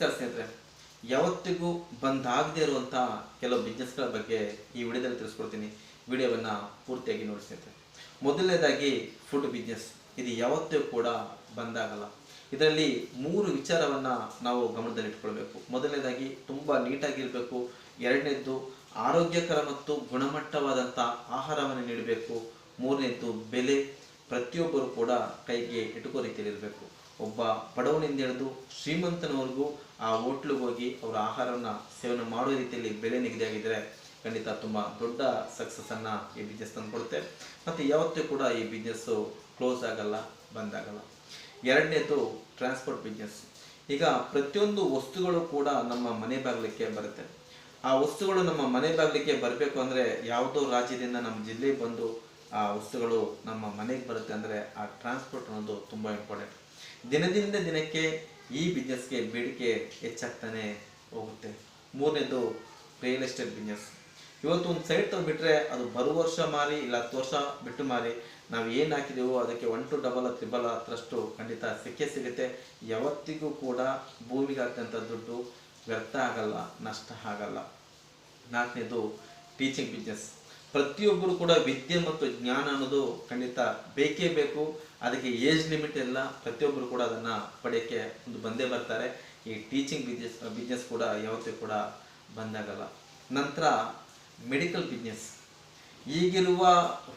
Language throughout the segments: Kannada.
ನಮಸ್ಕಾರ ಸ್ನೇಹಿತರೆ. ಯಾವತ್ತಿಗೂ ಬಂದಾಗದೇ ಇರುವಂತಹ ಕೆಲವು ಬಿಸ್ನೆಸ್ಗಳ ಬಗ್ಗೆ ಈ ವಿಡಿಯೋದಲ್ಲಿ ತಿಳಿಸ್ಕೊಡ್ತೀನಿ. ವಿಡಿಯೋವನ್ನ ಪೂರ್ತಿಯಾಗಿ ನೋಡಿ ಸ್ನೇಹಿತರೆ. ಮೊದಲನೇದಾಗಿ ಫುಡ್ ಬಿಸ್ನೆಸ್ ಇದು ಯಾವತ್ತೂ ಕೂಡ ಬಂದಾಗಲ್ಲ ಇದರಲ್ಲಿ ಮೂರು ವಿಚಾರವನ್ನು ನಾವು ಗಮನದಲ್ಲಿಟ್ಕೊಳ್ಬೇಕು ಮೊದಲನೇದಾಗಿ ತುಂಬ ನೀಟಾಗಿರಬೇಕು ಎರಡನೇದ್ದು ಆರೋಗ್ಯಕರ ಮತ್ತು ಗುಣಮಟ್ಟವಾದಂಥ ಆಹಾರವನ್ನು ನೀಡಬೇಕು. ಮೂರನೇದ್ದು ಬೆಲೆ. ಪ್ರತಿಯೊಬ್ಬರು ಕೂಡ ಕೈಗೆ ಇಟ್ಕೋ ರೀತಿಯಲ್ಲಿ ಇರಬೇಕು. ಒಬ್ಬ ಬಡವನಿಂದ ಹಿಡಿದು ಶ್ರೀಮಂತನವರೆಗೂ ಆ ಹೋಟ್ಲಿಗೆ ಹೋಗಿ ಅವರ ಆಹಾರವನ್ನು ಸೇವನೆ ಮಾಡೋ ರೀತಿಯಲ್ಲಿ ಬೆಲೆ ನಿಗದಿಯಾಗಿದ್ದರೆ ಖಂಡಿತ ತುಂಬ ದೊಡ್ಡ ಸಕ್ಸಸ್ಸನ್ನು ಈ ಬಿಸ್ನೆಸ್ ತಂದುಕೊಡುತ್ತೆ ಮತ್ತು ಯಾವತ್ತೂ ಕೂಡ ಈ ಬಿಸ್ನೆಸ್ಸು ಕ್ಲೋಸ್ ಆಗಲ್ಲ ಬಂದಾಗಲ್ಲ ಎರಡನೇದು ಟ್ರಾನ್ಸ್ಪೋರ್ಟ್ ಬಿಸ್ನೆಸ್ ಈಗ ಪ್ರತಿಯೊಂದು ವಸ್ತುಗಳು ಕೂಡ ನಮ್ಮ ಮನೆ ಬಾಗಿಲಿಕ್ಕೆ ಬರುತ್ತೆ. ಆ ವಸ್ತುಗಳು ನಮ್ಮ ಮನೆ ಬಾಗಿಲಿಗೆ ಬರಬೇಕು ಅಂದರೆ ಯಾವುದೋ ರಾಜ್ಯದಿಂದ ನಮ್ಮ ಜಿಲ್ಲೆಗೆ ಬಂದು ಆ ವಸ್ತುಗಳು ನಮ್ಮ ಮನೆಗೆ ಬರುತ್ತೆ ಅಂದರೆ ಆ ಟ್ರಾನ್ಸ್ಪೋರ್ಟ್ ಅನ್ನೋದು ತುಂಬ ಇಂಪಾರ್ಟೆಂಟ್ ದಿನದಿಂದ ದಿನಕ್ಕೆ ಈ ಬಿಸ್ನೆಸ್ಗೆ ಬೇಡಿಕೆ ಹೆಚ್ಚಾಗ್ತಾನೆ ಹೋಗುತ್ತೆ. ಮೂರನೇದು ರಿಯಲ್ ಎಸ್ಟೇಟ್ ಬಿಸ್ನೆಸ್ ಇವತ್ತು ಒಂದು ಸೈಟ್ ತಗೊಂಡ್ಬಿಟ್ರೆ ಅದು ಬರುವ ವರ್ಷ ಮಾರಿ, ಇಲ್ಲ ಹತ್ತು ವರ್ಷ ಬಿಟ್ಟು ಮಾರಿ, ನಾವು ಏನು ಹಾಕಿದೆವೋ ಅದಕ್ಕೆ ಒನ್ ಟು ಡಬಲ್ ತ್ರಿಬಲ್ ಹತ್ತರಷ್ಟು ಖಂಡಿತ ಸಿಕ್ಕೇ ಸಿಗುತ್ತೆ. ಯಾವತ್ತಿಗೂ ಕೂಡ ಭೂಮಿಗೆ ಹಾಕಿದಂಥ ದುಡ್ಡು ವ್ಯರ್ಥ ಆಗಲ್ಲ, ನಷ್ಟ ಆಗಲ್ಲ. ನಾಲ್ಕನೇದು ಟೀಚಿಂಗ್ ಬಿಸ್ನೆಸ್ ಪ್ರತಿಯೊಬ್ಬರು ಕೂಡ ವಿದ್ಯೆ ಮತ್ತು ಜ್ಞಾನ ಅನ್ನೋದು ಖಂಡಿತ ಬೇಕೇ ಬೇಕು. ಅದಕ್ಕೆ ಏಜ್ ಲಿಮಿಟ್ ಎಲ್ಲ ಪ್ರತಿಯೊಬ್ಬರು ಕೂಡ ಅದನ್ನು ಪಡೆಯೋಕ್ಕೆ ಒಂದು ಬಂದೇ ಬರ್ತಾರೆ. ಈ ಟೀಚಿಂಗ್ ಬಿಸ್ನೆಸ್ ಬಿಸ್ನೆಸ್ ಕೂಡ ಯಾವತ್ತೂ ಕೂಡ ಬಂದಾಗಲ್ಲ. ನಂತರ ಮೆಡಿಕಲ್ ಬಿಸ್ನೆಸ್. ಈಗಿರುವ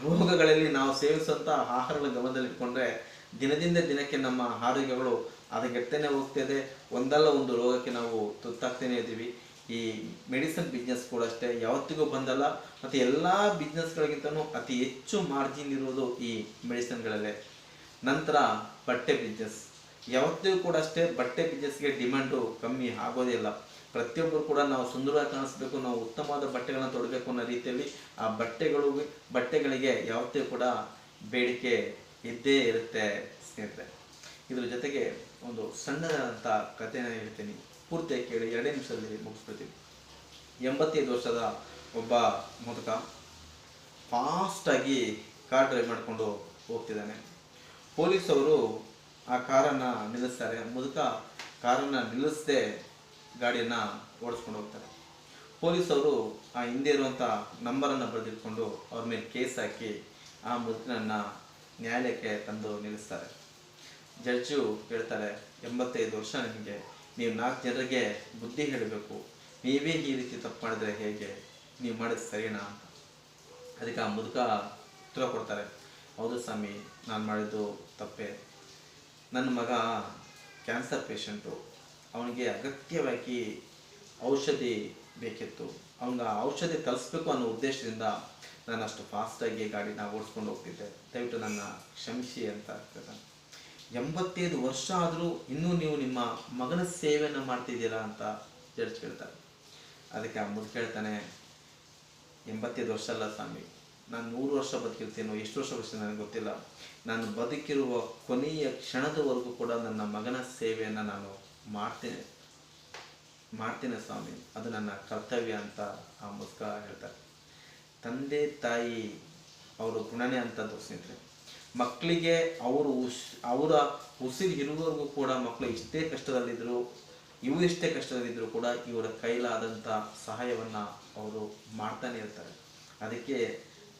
ರೋಗಗಳಲ್ಲಿ ನಾವು ಸೇವಿಸುವಂಥ ಆಹಾರಗಳ ಗಮನದಲ್ಲಿಟ್ಕೊಂಡ್ರೆ ದಿನದಿಂದ ದಿನಕ್ಕೆ ನಮ್ಮ ಆರೋಗ್ಯಗಳು ಹದಗೆಡ್ತಾನೆ ಹೋಗ್ತಿದೆ. ಒಂದಲ್ಲ ಒಂದು ರೋಗಕ್ಕೆ ನಾವು ತುತ್ತಾಗ್ತಾನೆ ಇದ್ದೀವಿ. ಈ ಮೆಡಿಸನ್ ಬಿಸ್ನೆಸ್ ಕೂಡ ಅಷ್ಟೇ, ಯಾವತ್ತಿಗೂ ಬಂದಲ್ಲ, ಮತ್ತು ಎಲ್ಲ ಬಿಸ್ನೆಸ್ಗಳಿಗಿಂತಲೂ ಅತಿ ಹೆಚ್ಚು ಮಾರ್ಜಿನ್ ಇರುವುದು ಈ ಮೆಡಿಸನ್ಗಳಲ್ಲೇ ನಂತರ ಬಟ್ಟೆ ಬಿಸ್ನೆಸ್ ಯಾವತ್ತಿಗೂ ಕೂಡ ಅಷ್ಟೇ, ಬಟ್ಟೆ ಬಿಸ್ನೆಸ್ಗೆ ಡಿಮ್ಯಾಂಡು ಕಮ್ಮಿ ಆಗೋದೇ ಇಲ್ಲ. ಪ್ರತಿಯೊಬ್ಬರು ಕೂಡ ನಾವು ಸುಂದರವಾಗಿ ಕಾಣಿಸ್ಬೇಕು, ನಾವು ಉತ್ತಮವಾದ ಬಟ್ಟೆಗಳನ್ನ ತೊಡಬೇಕು ಅನ್ನೋ ರೀತಿಯಲ್ಲಿ ಆ ಬಟ್ಟೆಗಳು, ಬಟ್ಟೆಗಳಿಗೆ ಯಾವತ್ತೂ ಕೂಡ ಬೇಡಿಕೆ ಇದ್ದೇ ಇರುತ್ತೆ ಸ್ನೇಹಿತರೆ. ಇದ್ರ ಜೊತೆಗೆ ಒಂದು ಸಣ್ಣದಾದಂಥ ಕಥೆನ ಹೇಳ್ತೀನಿ. ಪೂರ್ತಿಯಾಗಿ ಕೇಳಿ, ಎರಡೇ ನಿಮಿಷದಲ್ಲಿ ಮುಗಿಸ್ಬಿಡ್ತೀವಿ ಎಂಬತ್ತೈದು ವರ್ಷದ ಒಬ್ಬ ಮುದುಕ ಫಾಸ್ಟಾಗಿ ಕಾರ್ ಡ್ರೈವ್ ಮಾಡಿಕೊಂಡು ಹೋಗ್ತಿದ್ದಾನೆ. ಪೊಲೀಸವರು ಆ ಕಾರನ್ನು ನಿಲ್ಲಿಸ್ತಾರೆ. ಮುದುಕ ಕಾರನ್ನು ನಿಲ್ಲಿಸದೆ ಗಾಡಿಯನ್ನು ಓಡಿಸ್ಕೊಂಡು ಹೋಗ್ತಾರೆ. ಪೊಲೀಸವರು ಆ ಹಿಂದೆ ಇರುವಂಥ ನಂಬರನ್ನು ಬರೆದಿಟ್ಕೊಂಡು ಅವ್ರ ಮೇಲೆ ಕೇಸ್ ಹಾಕಿ ಆ ಮುದುಕನನ್ನು ನ್ಯಾಯಾಲಯಕ್ಕೆ ತಂದು ನಿಲ್ಲಿಸ್ತಾರೆ. ಜಡ್ಜು ಹೇಳ್ತಾರೆ, ಎಂಬತ್ತೈದು ವರ್ಷ ನಿಮಗೆ ನೀವು ನಾಲ್ಕು ಜನರಿಗೆ ಬುದ್ಧಿ ಹೇಳಬೇಕು. ನೀವೇ ಈ ರೀತಿ ತಪ್ಪು ಮಾಡಿದ್ರೆ ಹೇಗೆ? ನೀವು ಮಾಡಿದ ಸರಿನಾ ಅಂತ. ಅದಕ್ಕೆ ಆ ಮುದುಕ ಉತ್ತರ ಕೊಡ್ತಾರೆ. ಹೌದು ಸ್ವಾಮಿ, ನಾನು ಮಾಡಿದ್ದು ತಪ್ಪೇ. ನನ್ನ ಮಗ ಕ್ಯಾನ್ಸರ್ ಪೇಷಂಟು ಅವನಿಗೆ ಅಗತ್ಯವಾಗಿ ಔಷಧಿ ಬೇಕಿತ್ತು. ಅವನಿಗೆ ಔಷಧಿ ಕಲಿಸ್ಬೇಕು ಅನ್ನೋ ಉದ್ದೇಶದಿಂದ ನಾನು ಅಷ್ಟು ಫಾಸ್ಟಾಗಿ ಗಾಡಿನ ಓಡಿಸ್ಕೊಂಡು ಹೋಗ್ತಿದ್ದೆ. ದಯವಿಟ್ಟು ನನ್ನ ಕ್ಷಮಿಸಿ ಅಂತ ಹೇಳ್ತಾನೆ. ಎಂಬತ್ತೈದು ವರ್ಷ ಆದರೂ ಇನ್ನೂ ನೀವು ನಿಮ್ಮ ಮಗನ ಸೇವೆಯನ್ನು ಮಾಡ್ತಿದ್ದೀರಾ ಅಂತ ಜಡ್ಜ್ ಕೇಳ್ತಾರೆ. ಅದಕ್ಕೆ ಆ ಮುದುಕ ಕೇಳ್ತಾನೆ, ಎಂಬತ್ತೈದು ವರ್ಷ ಅಲ್ಲ ಸ್ವಾಮಿ, ನಾನು ನೂರು ವರ್ಷ ಬದುಕಿರ್ತೀನೋ, ಎಷ್ಟು ವರ್ಷ ಬದುಕ್ತೀನಿ ನನಗೆ ಗೊತ್ತಿಲ್ಲ. ನಾನು ಬದುಕಿರುವ ಕೊನೆಯ ಕ್ಷಣದವರೆಗೂ ಕೂಡ ನನ್ನ ಮಗನ ಸೇವೆಯನ್ನು ನಾನು ಮಾಡ್ತೇನೆ ಮಾಡ್ತೇನೆ ಸ್ವಾಮಿ, ಅದು ನನ್ನ ಕರ್ತವ್ಯ ಅಂತ ಆ ಮುದುಕ ಹೇಳ್ತಾರೆ. ತಂದೆ ತಾಯಿ, ಅವರು ಗುಣನೇ ಅಂತ ಸ್ನೇಹಿತರೆ. ಮಕ್ಕಳಿಗೆ ಅವರು ಅವರ ಉಸಿರು ಇರುವವರೆಗೂ ಕೂಡ ಮಕ್ಕಳು ಇಷ್ಟೇ ಕಷ್ಟದಲ್ಲಿದ್ದರು, ಇವು ಎಷ್ಟೇ ಕಷ್ಟದಲ್ಲಿದ್ದರೂ ಕೂಡ ಇವರ ಕೈಲಾದಂಥ ಸಹಾಯವನ್ನು ಅವರು ಮಾಡ್ತಾನೆ ಇರ್ತಾರೆ. ಅದಕ್ಕೆ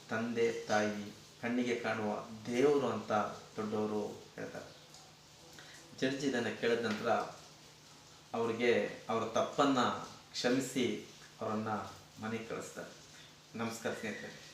ತಂದೆ, ತಾಯಿ, ಕಣ್ಣಿಗೆ ಕಾಣುವ ದೇವರು ಅಂತ ದೊಡ್ಡವರು ಹೇಳ್ತಾರೆ. ಜಡ್ಜ್ ಇದನ್ನು ಕೇಳಿದ ನಂತರ ಅವರಿಗೆ ಅವರ ತಪ್ಪನ್ನು ಕ್ಷಮಿಸಿ ಅವರನ್ನು ಮನೆಗೆ ಕಳಿಸ್ತಾರೆ. ನಮಸ್ಕಾರ ಸ್ನೇಹಿತರೆ.